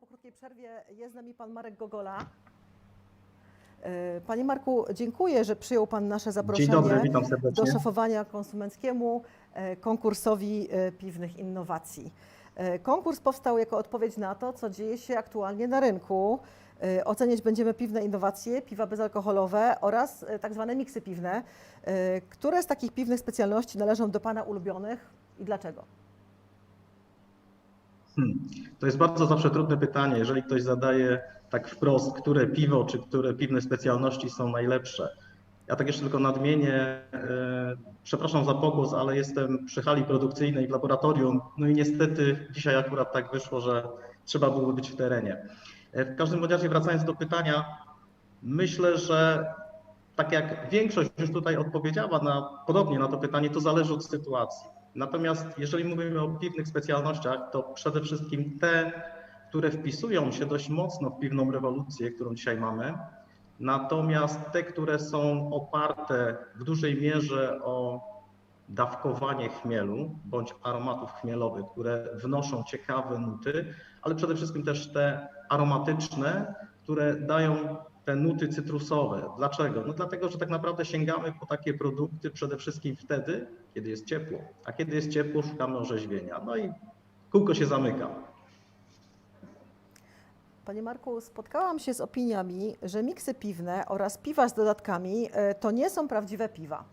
po krótkiej przerwie jest z nami pan Marek Gogola. E, Panie Marku, dziękuję, że przyjął Pan nasze zaproszenie dobry, do szefowania konsumenckiemu e, konkursowi e, piwnych innowacji. Konkurs powstał jako odpowiedź na to, co dzieje się aktualnie na rynku. Oceniać będziemy piwne innowacje, piwa bezalkoholowe oraz tak zwane miksy piwne. Które z takich piwnych specjalności należą do Pana ulubionych i dlaczego? Hmm. To jest bardzo zawsze trudne pytanie, jeżeli ktoś zadaje tak wprost, które piwo czy które piwne specjalności są najlepsze. Ja tak jeszcze tylko nadmienię, e, przepraszam za pogłos, ale jestem przy hali produkcyjnej w laboratorium, no i niestety dzisiaj akurat tak wyszło, że trzeba było być w terenie. E, W każdym razie wracając do pytania, myślę, że tak jak większość już tutaj odpowiedziała na, podobnie na to pytanie, to zależy od sytuacji. Natomiast jeżeli mówimy o piwnych specjalnościach, to przede wszystkim te, które wpisują się dość mocno w piwną rewolucję, którą dzisiaj mamy, natomiast te, które są oparte w dużej mierze o dawkowanie chmielu bądź aromatów chmielowych, które wnoszą ciekawe nuty, ale przede wszystkim też te aromatyczne, które dają te nuty cytrusowe. Dlaczego? No dlatego, że tak naprawdę sięgamy po takie produkty przede wszystkim wtedy, kiedy jest ciepło, a kiedy jest ciepło, szukamy orzeźwienia. No i kółko się zamyka. Panie Marku, spotkałam się z opiniami, że miksy piwne oraz piwa z dodatkami e, to nie są prawdziwe piwa.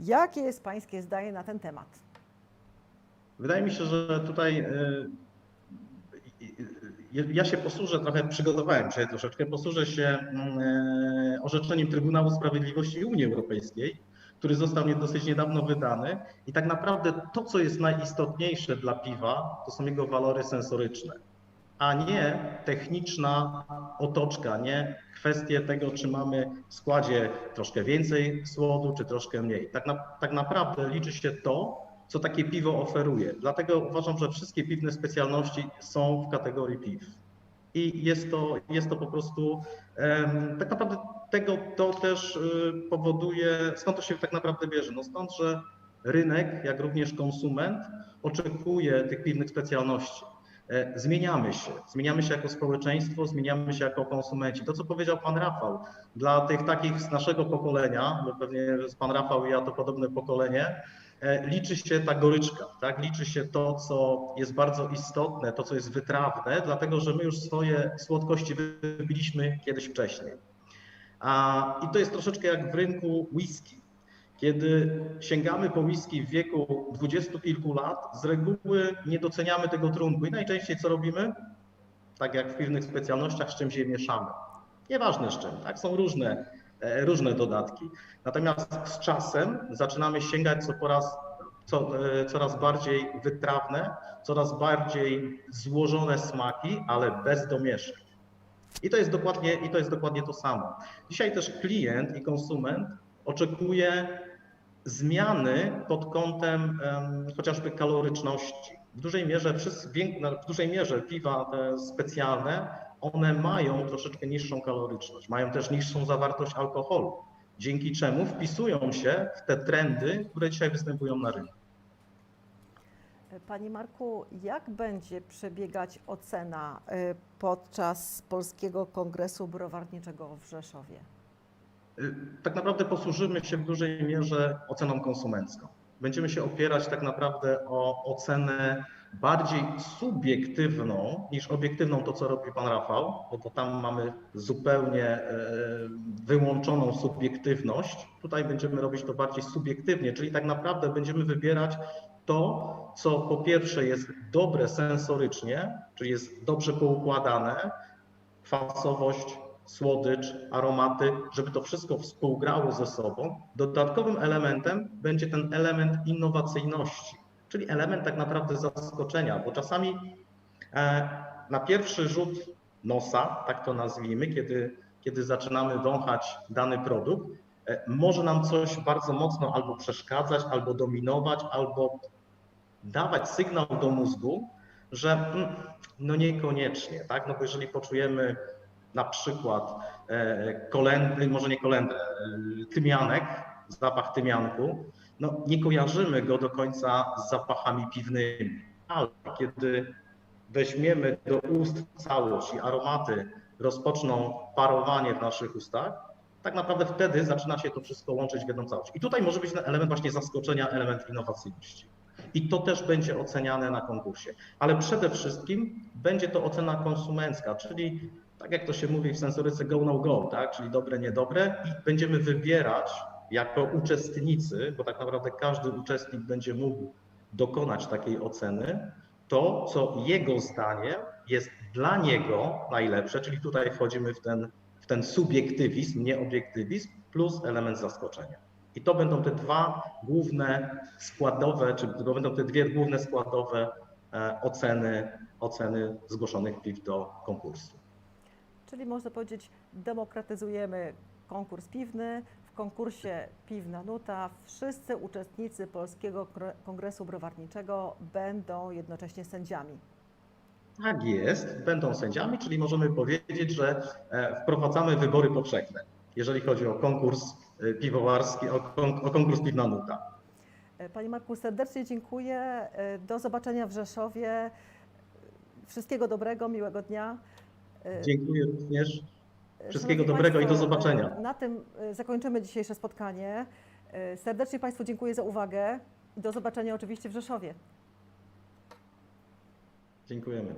Jakie jest Pańskie zdanie na ten temat? Wydaje mi się, że tutaj y, ja się posłużę trochę, przygotowałem się troszeczkę, posłużę się y, orzeczeniem Trybunału Sprawiedliwości Unii Europejskiej, który został nie- dosyć niedawno wydany i tak naprawdę to, co jest najistotniejsze dla piwa, to są jego walory sensoryczne, a nie techniczna otoczka, nie kwestie tego, czy mamy w składzie troszkę więcej słodu, czy troszkę mniej. Tak, na, tak naprawdę liczy się to, co takie piwo oferuje. Dlatego uważam, że wszystkie piwne specjalności są w kategorii piw. I jest to, jest to po prostu, tak naprawdę tego to też y, powoduje, skąd to się tak naprawdę bierze? No stąd, że rynek, jak również konsument oczekuje tych piwnych specjalności. E, Zmieniamy się, zmieniamy się jako społeczeństwo, zmieniamy się jako konsumenci. To, co powiedział pan Rafał, dla tych takich z naszego pokolenia, bo pewnie pan Rafał i ja to podobne pokolenie, e, liczy się ta goryczka, tak? liczy się to, co jest bardzo istotne, to, co jest wytrawne, dlatego że my już swoje słodkości wybiliśmy kiedyś wcześniej. A, I to jest troszeczkę jak w rynku whisky. Kiedy sięgamy po whisky w wieku dwudziestu kilku lat, z reguły nie doceniamy tego trunku i najczęściej co robimy? Tak jak w piwnych specjalnościach, z czymś je mieszamy. Nieważne z czym, tak? Są różne, e, różne dodatki. Natomiast z czasem zaczynamy sięgać co po raz, co, e, coraz bardziej wytrawne, coraz bardziej złożone smaki, ale bez domieszek. I to jest dokładnie, i to jest dokładnie to samo. Dzisiaj też klient i konsument oczekuje zmiany pod kątem em, chociażby kaloryczności. W dużej mierze, w dużej mierze piwa te specjalne, one mają troszeczkę niższą kaloryczność, mają też niższą zawartość alkoholu, dzięki czemu wpisują się w te trendy, które dzisiaj występują na rynku. Panie Marku, jak będzie przebiegać ocena e, podczas Polskiego Kongresu Browarniczego w Rzeszowie? Y, tak naprawdę posłużymy się w dużej mierze oceną konsumencką. Będziemy się opierać tak naprawdę o ocenę bardziej subiektywną niż obiektywną, to co robi pan Rafał, bo to tam mamy zupełnie e, wyłączoną subiektywność. Tutaj będziemy robić to bardziej subiektywnie, czyli tak naprawdę będziemy wybierać to, co po pierwsze jest dobre sensorycznie, czyli jest dobrze poukładane, kwasowość, słodycz, aromaty, żeby to wszystko współgrało ze sobą. Dodatkowym elementem będzie ten element innowacyjności, czyli element tak naprawdę zaskoczenia, bo czasami e, na pierwszy rzut nosa, tak to nazwijmy, kiedy, kiedy zaczynamy wąchać dany produkt, e, może nam coś bardzo mocno albo przeszkadzać, albo dominować, albo dawać sygnał do mózgu, że mm, no niekoniecznie, tak? No bo jeżeli poczujemy na przykład e, kolendry, może nie kolendrę, tymianek, zapach tymianku, no nie kojarzymy go do końca z zapachami piwnymi, ale kiedy weźmiemy do ust całość i aromaty rozpoczną parowanie w naszych ustach, tak naprawdę wtedy zaczyna się to wszystko łączyć w jedną całość. I tutaj może być element właśnie zaskoczenia, element innowacyjności. I to też będzie oceniane na konkursie. Ale przede wszystkim będzie to ocena konsumencka, czyli tak jak to się mówi w sensoryce go no go, tak? czyli dobre, niedobre i będziemy wybierać jako uczestnicy, bo tak naprawdę każdy uczestnik będzie mógł dokonać takiej oceny, to co jego zdaniem jest dla niego najlepsze, czyli tutaj wchodzimy w ten, w ten subiektywizm, nie obiektywizm, plus element zaskoczenia. I to będą te dwa główne składowe, czy to będą te dwie główne składowe e, oceny, oceny zgłoszonych piw do konkursu. Czyli można powiedzieć, demokratyzujemy konkurs piwny. W konkursie Piwna Nuta wszyscy uczestnicy Polskiego Kongresu Browarniczego będą jednocześnie sędziami. Tak jest, będą sędziami, czyli możemy powiedzieć, że e, wprowadzamy wybory powszechne, jeżeli chodzi o konkurs e, piwowarski, o, kon, o konkurs piwna nuta. E, Panie Marku, serdecznie dziękuję. Do zobaczenia w Rzeszowie. Wszystkiego dobrego, miłego dnia. E, Dziękuję również. Szanowni Wszystkiego dobrego i do zobaczenia. e, Na tym zakończymy dzisiejsze spotkanie. Serdecznie Państwu dziękuję za uwagę i do zobaczenia oczywiście w Rzeszowie. Dziękujemy.